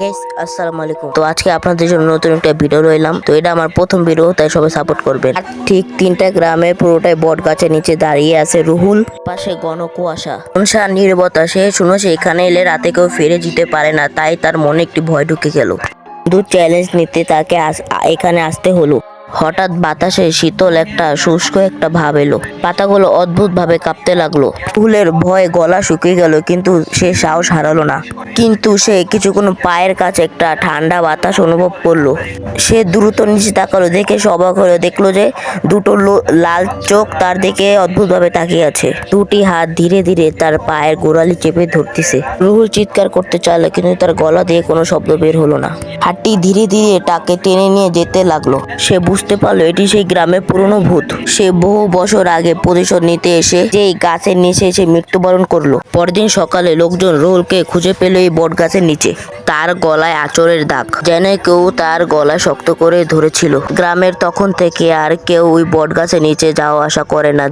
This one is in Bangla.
গাইস আসসালামু আলাইকুম তো আজকে আপনাদের জন্য নতুন একটা ভিডিও রইলাম। তো এটা আমার প্রথম ভিডিও তাই সবাই সাপোর্ট করবেন। ঠিক তিনটা গ্রামে পুরোটাই বট গাছের নিচে দাঁড়িয়ে আছে রুহুল। পাশে ঘন কুয়াশা। শুনশান নির্বতা সে শুনো সে এখানে এলে রাতে কেউ ফিরে যেতে পারে না, তাই তার মনে একটি ভয় ঢুকে গেল। দু চ্যালেঞ্জ নিতে তাকে এখানে আসতে হলো। হঠাৎ বাতাসে শীতল একটা, শুষ্ক একটা ভাব এলো। পাতাগুলো অদ্ভুত ভাবে কাঁপতে লাগল। ফুলের ভয়ে গলা শুকিয়ে গেল, কিন্তু সে সাহস হারালো না। কিন্তু সে কিছুক্ষণ পায়ের কাছে একটা ঠান্ডা বাতাস অনুভব করল। সে দ্রুত নিচে তাকালো, দেখে সবাক হলো। দেখল যে দুটো লাল চোখ তার দিকে অদ্ভুতভাবে তাকিয়ে আছে। দুটি হাত ধীরে ধীরে তার পায়ের গোড়ালি চেপে ধরতেছে। রুহুল চিৎকার করতে চাইলো, কিন্তু তার গলা দিয়ে কোনো শব্দ বের হলো না। হাতটি ধীরে ধীরে তাকে টেনে নিয়ে যেতে লাগল। সে বুঝতে পারল এটি সেই গ্রামের পুরনো ভূত। সে বহু বছর আগে প্রতিশোধ নিতে এসে যেই গাছের নিচে এসে মৃত্যুবরণ করল। পরদিন সকালে লোকজন রোহলকে খুঁজে পেল এই বট গাছের নিচে। তার গলায় আচরের দাগ, যেন কেউ তার গলা শক্ত করে ধরেছিল। গ্রামের তখন থেকে আর কেউ ওই বট গাছের নিচে যাওয়া আসা করে না।